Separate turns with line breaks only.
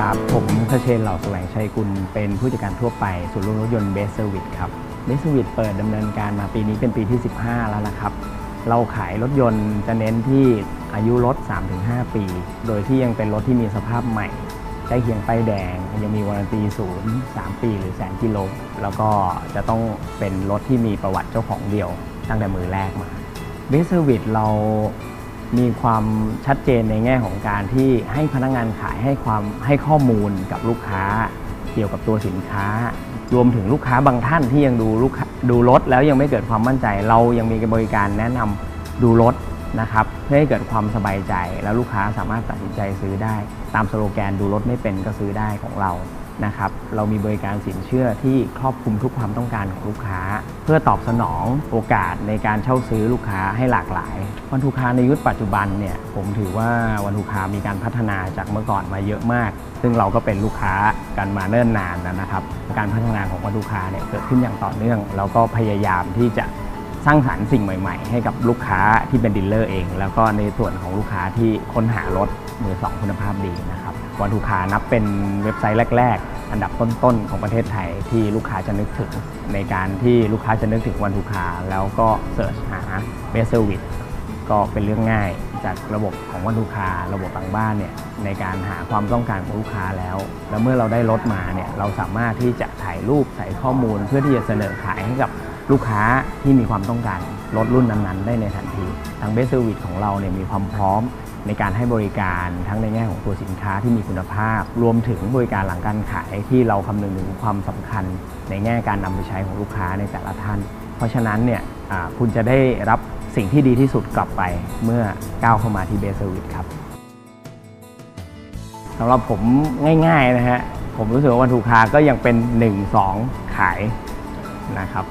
ครับ ผมคเชนเหล่าแสวงชัยกุลเป็นผู้จัดการทั่วไปศูนย์รวมรถยนต์เบสเซอร์วิสครับเบสเซอร์วิสเปิดดำเนินการมาปีนี้เป็นปีที่ 15 แล้วนะครับ เราขายรถยนต์จะเน้นที่อายุรถ 3-5 ปี โดยที่ยังเป็นรถที่มีสภาพใหม่ใกล้เคียงป้ายแดง ยังมีวารันตีศูนย์3ปีหรือแสนกิโล แล้วก็จะต้องเป็นรถที่มีประวัติเจ้าของเดียวตั้งแต่มือแรกมาเบสเซอร์วิสเรา มีความชัดเจนในแง่ของการที่ให้พนักงานขายให้ความให้ข้อมูลกับลูกค้า เกี่ยวกับตัวสินค้า รวมถึงลูกค้าบางท่านที่ยังดูลูกดูรถแล้วยังไม่เกิดความมั่นใจ เรายังมีบริการแนะนำดูรถนะครับเพื่อให้เกิดความสบายใจ แล้วลูกค้าสามารถตัดสินใจซื้อได้ ตามสโลแกนดูรถไม่เป็นก็ซื้อได้ของเรา นะครับเรามีบริการสินเชื่อที่ครอบคลุมทุกความต้องการของลูกค้า เพื่อตอบสนองโอกาสในการเช่าซื้อลูกค้าให้หลากหลาย วันทุกค้าในยุคปัจจุบันเนี่ยผมถือว่าวันทุกค้ามีการพัฒนาจากเมื่อก่อนมาเยอะมาก ซึ่งเราก็เป็นลูกค้ากันมาเนิ่นนานแล้วนะครับ การพัฒนาของวันทุกค้าเนี่ยเกิดขึ้นอย่างต่อเนื่องแล้วก็พยายามที่จะ สร้างสรรค์สิ่งใหม่ ๆ ให้กับลูกค้าที่เป็นดีลเลอร์เอง แล้วก็ในส่วนของลูกค้าที่ค้นหารถมือสองคุณภาพดีนะครับวันทุกค้านับเป็นเว็บไซต์แรก ๆ อันดับต้นๆ ของประเทศไทยที่ลูกค้าจะนึกถึง ในการที่ลูกค้าจะนึกถึงวันทุกค้าแล้วก็เสิร์ชหาเบสเซอร์วิสก็เป็นเรื่องง่ายจากระบบของวันทุกค้าระบบต่างบ้านเนี่ยในการหาความต้องการของลูกค้าแล้ว แล้วเมื่อเราได้รถมาเนี่ยเราสามารถที่จะถ่ายรูปใส่ข้อมูลเพื่อที่จะเสนอขายให้กับ ลูกค้าที่มีความต้องการรถรุ่นนั้นๆ ได้ในทันทีทางเบสเซอร์วิสของเราเนี่ยมีความพร้อมในการให้บริการทั้งในแง่ของตัวสินค้าที่มีคุณภาพ รวมถึงบริการหลังการขายที่เราคำนึงถึงความสำคัญ ในแง่การนำไปใช้ของลูกค้าในแต่ละท่าน เพราะฉะนั้นเนี่ยคุณจะได้รับสิ่งที่ดีที่สุดกลับไปเมื่อก้าวเข้ามาที่เบสเซอร์วิสครับสำหรับผมง่ายๆนะฮะผมรู้สึกว่าวันทูคาก็ยังเป็น 1-2 ขายนะครับ